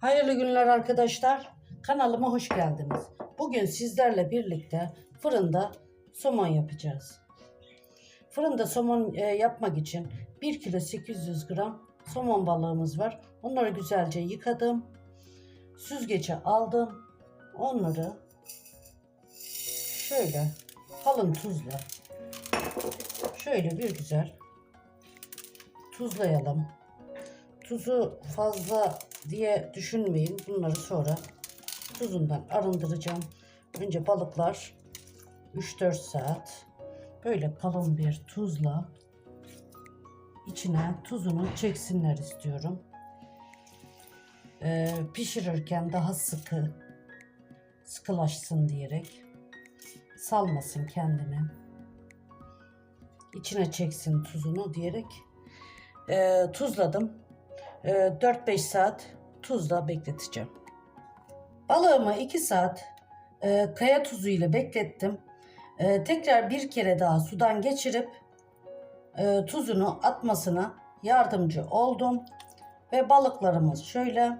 Hayırlı günler arkadaşlar. Kanalıma hoş geldiniz. Bugün sizlerle birlikte fırında somon yapacağız. Fırında somon e, yapmak için 1 kilo 800 gram somon balığımız var. Onları güzelce yıkadım. Süzgece aldım. Onları şöyle kalın tuzla şöyle bir güzel tuzlayalım. Tuzu fazla diye düşünmeyin. Bunları sonra tuzundan arındıracağım. Önce balıklar 3-4 saat böyle kalın bir tuzla içine tuzunu çeksinler istiyorum. Ee, pişirirken daha sıkı sıkılaşsın diyerek salmasın kendini. İçine çeksin tuzunu diyerek e, tuzladım. E, 4-5 saat tuzla bekleteceğim. Balığımı 2 saat e, kaya tuzu ile beklettim. E, tekrar bir kere daha sudan geçirip e, tuzunu atmasına yardımcı oldum. Ve balıklarımız şöyle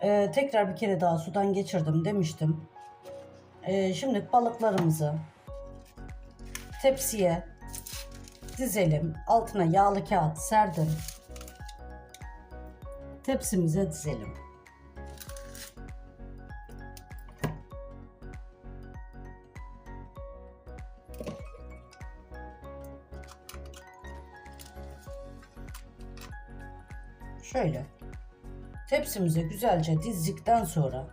e, tekrar bir kere daha sudan geçirdim demiştim. E, şimdi balıklarımızı tepsiye dizelim. Altına yağlı kağıt serdim. Tepsimize dizelim. Şöyle tepsimize güzelce dizdikten sonra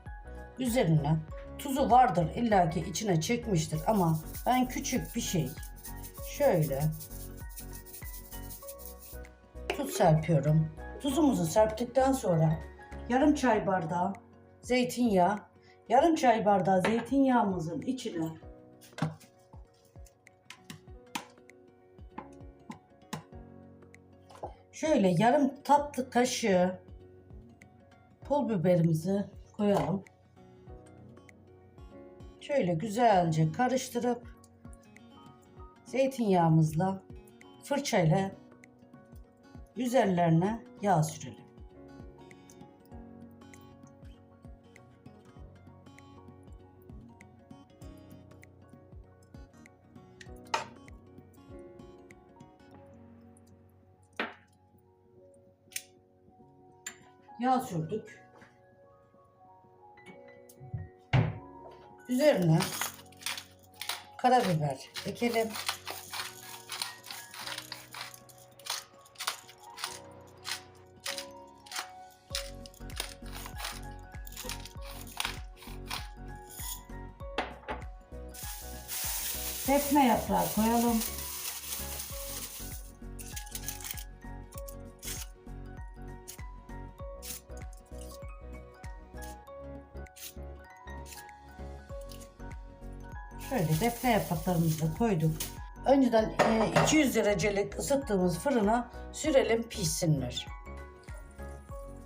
üzerine tuzu vardır illaki içine çekmiştir ama ben küçük bir şey şöyle serpiyorum. Tuzumuzu serptikten sonra yarım çay bardağı zeytinyağı, yarım çay bardağı zeytinyağımızın içine şöyle yarım tatlı kaşığı pul biberimizi koyalım. Şöyle güzelce karıştırıp zeytinyağımızla fırçayla üzerlerine yağ sürelim. Yağ sürdük. Üzerine karabiber ekelim. Defne yaprağı koyalım. Şöyle defne yapraklarımızı da koyduk. Önceden e, 200 derecelik ısıttığımız fırına sürelim pişsinler.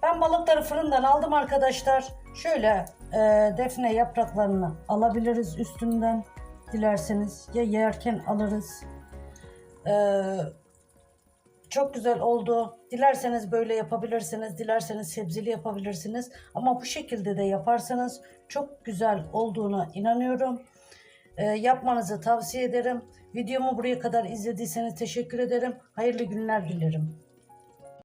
Ben balıkları fırından aldım arkadaşlar. Şöyle e, defne yapraklarını alabiliriz üstünden dilerseniz. Ya yerken alırız. E, çok güzel oldu. Dilerseniz böyle yapabilirsiniz. Dilerseniz sebzeli yapabilirsiniz. Ama bu şekilde de yaparsanız çok güzel olduğuna inanıyorum. E, yapmanızı tavsiye ederim. Videomu buraya kadar izlediyseniz teşekkür ederim. Hayırlı günler dilerim.